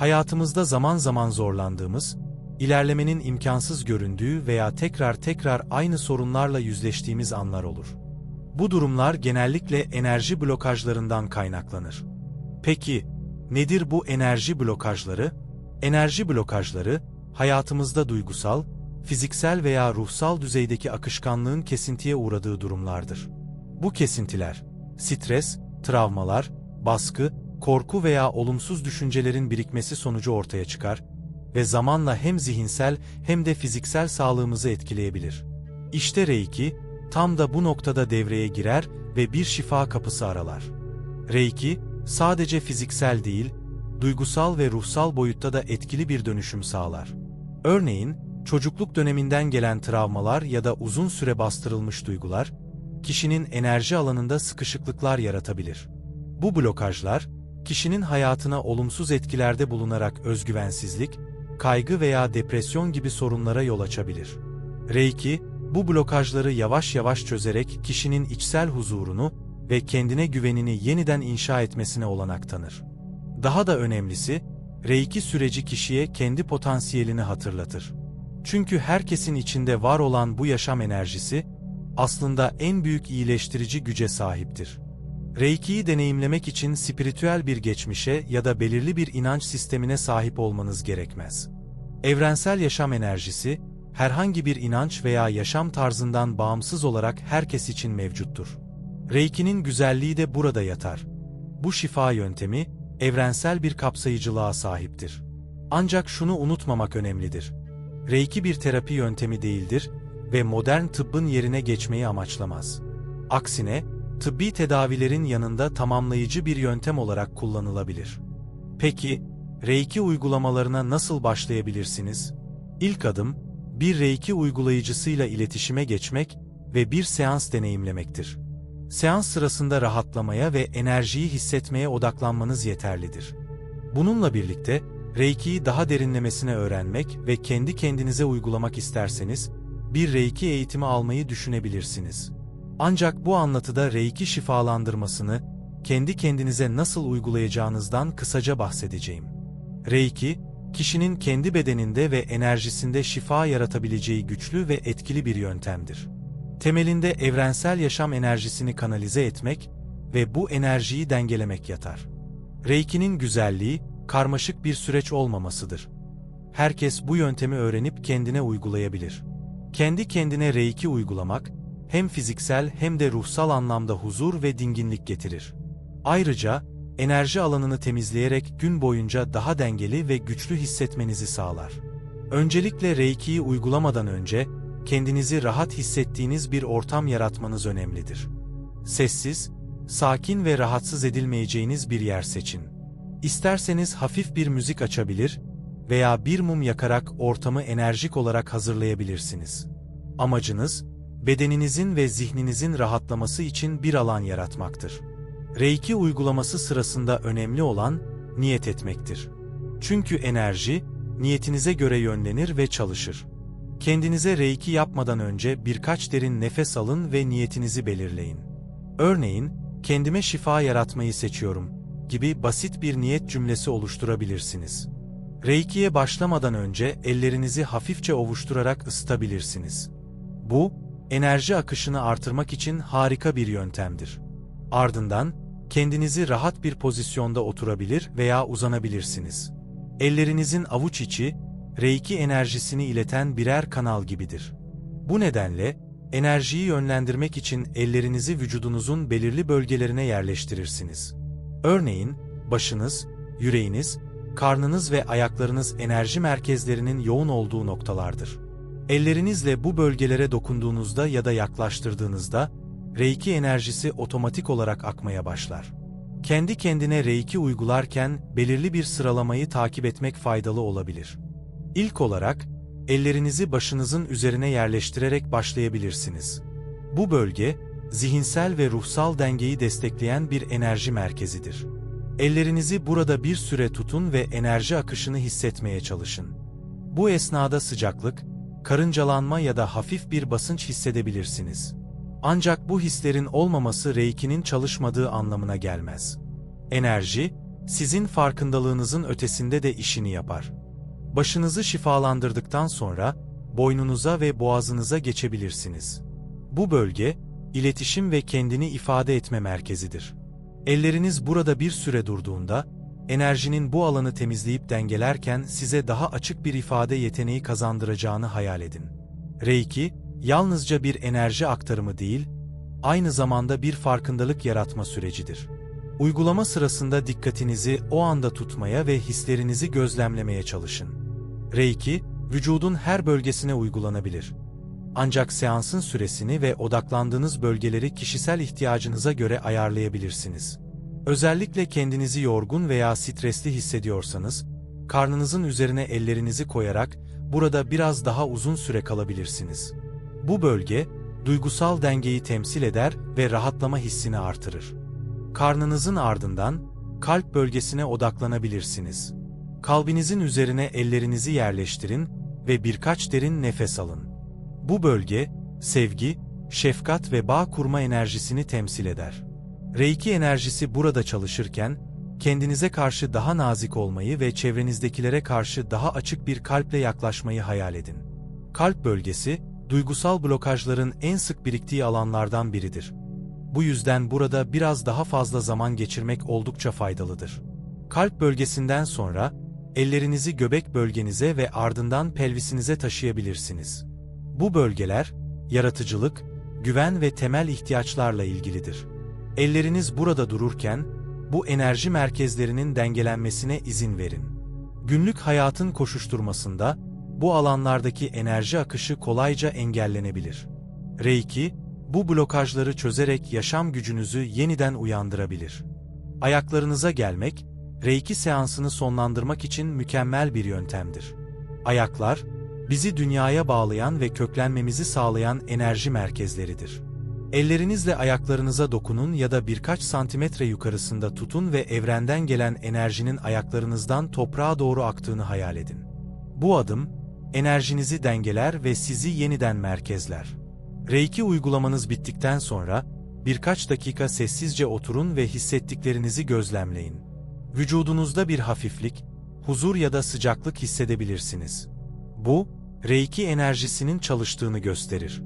Hayatımızda zaman zaman zorlandığımız, ilerlemenin imkansız göründüğü veya tekrar tekrar aynı sorunlarla yüzleştiğimiz anlar olur. Bu durumlar genellikle enerji blokajlarından kaynaklanır. Peki, nedir bu enerji blokajları? Enerji blokajları, hayatımızda duygusal, fiziksel veya ruhsal düzeydeki akışkanlığın kesintiye uğradığı durumlardır. Bu kesintiler, stres, travmalar, baskı, korku veya olumsuz düşüncelerin birikmesi sonucu ortaya çıkar ve zamanla hem zihinsel hem de fiziksel sağlığımızı etkileyebilir. İşte Reiki, tam da bu noktada devreye girer ve bir şifa kapısı aralar. Reiki, sadece fiziksel değil, duygusal ve ruhsal boyutta da etkili bir dönüşüm sağlar. Örneğin, çocukluk döneminden gelen travmalar ya da uzun süre bastırılmış duygular, kişinin enerji alanında sıkışıklıklar yaratabilir. Bu blokajlar, kişinin hayatına olumsuz etkilerde bulunarak özgüvensizlik, kaygı veya depresyon gibi sorunlara yol açabilir. Reiki, bu blokajları yavaş yavaş çözerek kişinin içsel huzurunu ve kendine güvenini yeniden inşa etmesine olanak tanır. Daha da önemlisi, Reiki süreci kişiye kendi potansiyelini hatırlatır. Çünkü herkesin içinde var olan bu yaşam enerjisi, aslında en büyük iyileştirici güce sahiptir. Reiki'yi deneyimlemek için spiritüel bir geçmişe ya da belirli bir inanç sistemine sahip olmanız gerekmez. Evrensel yaşam enerjisi, herhangi bir inanç veya yaşam tarzından bağımsız olarak herkes için mevcuttur. Reiki'nin güzelliği de burada yatar. Bu şifa yöntemi, evrensel bir kapsayıcılığa sahiptir. Ancak şunu unutmamak önemlidir. Reiki bir terapi yöntemi değildir ve modern tıbbın yerine geçmeyi amaçlamaz. Aksine, tıbbi tedavilerin yanında tamamlayıcı bir yöntem olarak kullanılabilir. Peki, Reiki uygulamalarına nasıl başlayabilirsiniz? İlk adım, bir Reiki uygulayıcısıyla iletişime geçmek ve bir seans deneyimlemektir. Seans sırasında rahatlamaya ve enerjiyi hissetmeye odaklanmanız yeterlidir. Bununla birlikte, Reiki'yi daha derinlemesine öğrenmek ve kendi kendinize uygulamak isterseniz, bir Reiki eğitimi almayı düşünebilirsiniz. Ancak bu anlatıda Reiki şifalandırmasını, kendi kendinize nasıl uygulayacağınızdan kısaca bahsedeceğim. Reiki, kişinin kendi bedeninde ve enerjisinde şifa yaratabileceği güçlü ve etkili bir yöntemdir. Temelinde evrensel yaşam enerjisini kanalize etmek ve bu enerjiyi dengelemek yatar. Reiki'nin güzelliği, karmaşık bir süreç olmamasıdır. Herkes bu yöntemi öğrenip kendine uygulayabilir. Kendi kendine Reiki uygulamak, hem fiziksel hem de ruhsal anlamda huzur ve dinginlik getirir. Ayrıca, enerji alanını temizleyerek gün boyunca daha dengeli ve güçlü hissetmenizi sağlar. Öncelikle Reiki'yi uygulamadan önce, kendinizi rahat hissettiğiniz bir ortam yaratmanız önemlidir. Sessiz, sakin ve rahatsız edilmeyeceğiniz bir yer seçin. İsterseniz hafif bir müzik açabilir veya bir mum yakarak ortamı enerjik olarak hazırlayabilirsiniz. Amacınız, bedeninizin ve zihninizin rahatlaması için bir alan yaratmaktır. Reiki uygulaması sırasında önemli olan, niyet etmektir. Çünkü enerji, niyetinize göre yönlenir ve çalışır. Kendinize reiki yapmadan önce birkaç derin nefes alın ve niyetinizi belirleyin. Örneğin, kendime şifa yaratmayı seçiyorum gibi basit bir niyet cümlesi oluşturabilirsiniz. Reiki'ye başlamadan önce ellerinizi hafifçe ovuşturarak ısıtabilirsiniz. Bu, enerji akışını artırmak için harika bir yöntemdir. Ardından, kendinizi rahat bir pozisyonda oturabilir veya uzanabilirsiniz. Ellerinizin avuç içi, Reiki enerjisini ileten birer kanal gibidir. Bu nedenle, enerjiyi yönlendirmek için ellerinizi vücudunuzun belirli bölgelerine yerleştirirsiniz. Örneğin, başınız, yüreğiniz, karnınız ve ayaklarınız enerji merkezlerinin yoğun olduğu noktalardır. Ellerinizle bu bölgelere dokunduğunuzda ya da yaklaştırdığınızda, Reiki enerjisi otomatik olarak akmaya başlar. Kendi kendine Reiki uygularken belirli bir sıralamayı takip etmek faydalı olabilir. İlk olarak, ellerinizi başınızın üzerine yerleştirerek başlayabilirsiniz. Bu bölge, zihinsel ve ruhsal dengeyi destekleyen bir enerji merkezidir. Ellerinizi burada bir süre tutun ve enerji akışını hissetmeye çalışın. Bu esnada sıcaklık, karıncalanma ya da hafif bir basınç hissedebilirsiniz. Ancak bu hislerin olmaması Reiki'nin çalışmadığı anlamına gelmez. Enerji, sizin farkındalığınızın ötesinde de işini yapar. Başınızı şifalandırdıktan sonra boynunuza ve boğazınıza geçebilirsiniz. Bu bölge, iletişim ve kendini ifade etme merkezidir. Elleriniz burada bir süre durduğunda, enerjinin bu alanı temizleyip dengelerken size daha açık bir ifade yeteneği kazandıracağını hayal edin. Reiki, yalnızca bir enerji aktarımı değil, aynı zamanda bir farkındalık yaratma sürecidir. Uygulama sırasında dikkatinizi o anda tutmaya ve hislerinizi gözlemlemeye çalışın. Reiki, vücudun her bölgesine uygulanabilir. Ancak seansın süresini ve odaklandığınız bölgeleri kişisel ihtiyacınıza göre ayarlayabilirsiniz. Özellikle kendinizi yorgun veya stresli hissediyorsanız, karnınızın üzerine ellerinizi koyarak burada biraz daha uzun süre kalabilirsiniz. Bu bölge, duygusal dengeyi temsil eder ve rahatlama hissini artırır. Karnınızın ardından, kalp bölgesine odaklanabilirsiniz. Kalbinizin üzerine ellerinizi yerleştirin ve birkaç derin nefes alın. Bu bölge, sevgi, şefkat ve bağ kurma enerjisini temsil eder. Reiki enerjisi burada çalışırken, kendinize karşı daha nazik olmayı ve çevrenizdekilere karşı daha açık bir kalple yaklaşmayı hayal edin. Kalp bölgesi, duygusal blokajların en sık biriktiği alanlardan biridir. Bu yüzden burada biraz daha fazla zaman geçirmek oldukça faydalıdır. Kalp bölgesinden sonra, ellerinizi göbek bölgenize ve ardından pelvisinize taşıyabilirsiniz. Bu bölgeler, yaratıcılık, güven ve temel ihtiyaçlarla ilgilidir. Elleriniz burada dururken, bu enerji merkezlerinin dengelenmesine izin verin. Günlük hayatın koşuşturmasında, bu alanlardaki enerji akışı kolayca engellenebilir. Reiki, bu blokajları çözerek yaşam gücünüzü yeniden uyandırabilir. Ayaklarınıza gelmek, Reiki seansını sonlandırmak için mükemmel bir yöntemdir. Ayaklar, bizi dünyaya bağlayan ve köklenmemizi sağlayan enerji merkezleridir. Ellerinizle ayaklarınıza dokunun ya da birkaç santimetre yukarısında tutun ve evrenden gelen enerjinin ayaklarınızdan toprağa doğru aktığını hayal edin. Bu adım, enerjinizi dengeler ve sizi yeniden merkezler. Reiki uygulamanız bittikten sonra, birkaç dakika sessizce oturun ve hissettiklerinizi gözlemleyin. Vücudunuzda bir hafiflik, huzur ya da sıcaklık hissedebilirsiniz. Bu, Reiki enerjisinin çalıştığını gösterir.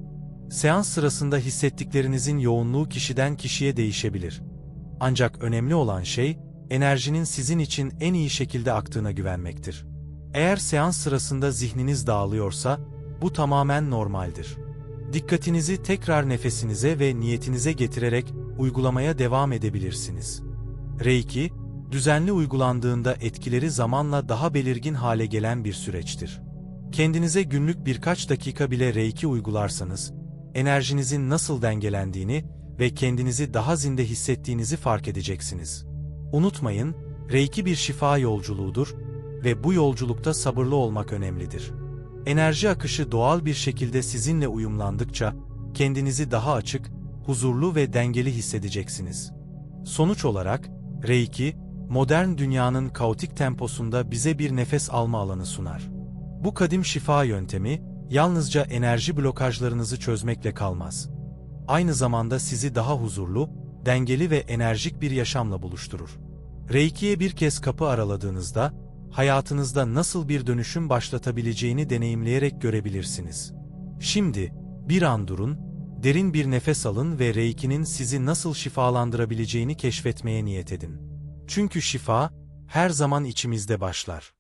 Seans sırasında hissettiklerinizin yoğunluğu kişiden kişiye değişebilir. Ancak önemli olan şey, enerjinin sizin için en iyi şekilde aktığına güvenmektir. Eğer seans sırasında zihniniz dağılıyorsa, bu tamamen normaldir. Dikkatinizi tekrar nefesinize ve niyetinize getirerek uygulamaya devam edebilirsiniz. Reiki, düzenli uygulandığında etkileri zamanla daha belirgin hale gelen bir süreçtir. Kendinize günlük birkaç dakika bile Reiki uygularsanız, enerjinizin nasıl dengelendiğini ve kendinizi daha zinde hissettiğinizi fark edeceksiniz. Unutmayın, Reiki bir şifa yolculuğudur ve bu yolculukta sabırlı olmak önemlidir. Enerji akışı doğal bir şekilde sizinle uyumlandıkça, kendinizi daha açık, huzurlu ve dengeli hissedeceksiniz. Sonuç olarak, Reiki, modern dünyanın kaotik temposunda bize bir nefes alma alanı sunar. Bu kadim şifa yöntemi, yalnızca enerji blokajlarınızı çözmekle kalmaz. Aynı zamanda sizi daha huzurlu, dengeli ve enerjik bir yaşamla buluşturur. Reiki'ye bir kez kapı araladığınızda, hayatınızda nasıl bir dönüşüm başlatabileceğini deneyimleyerek görebilirsiniz. Şimdi, bir an durun, derin bir nefes alın ve Reiki'nin sizi nasıl şifalandırabileceğini keşfetmeye niyet edin. Çünkü şifa, her zaman içimizde başlar.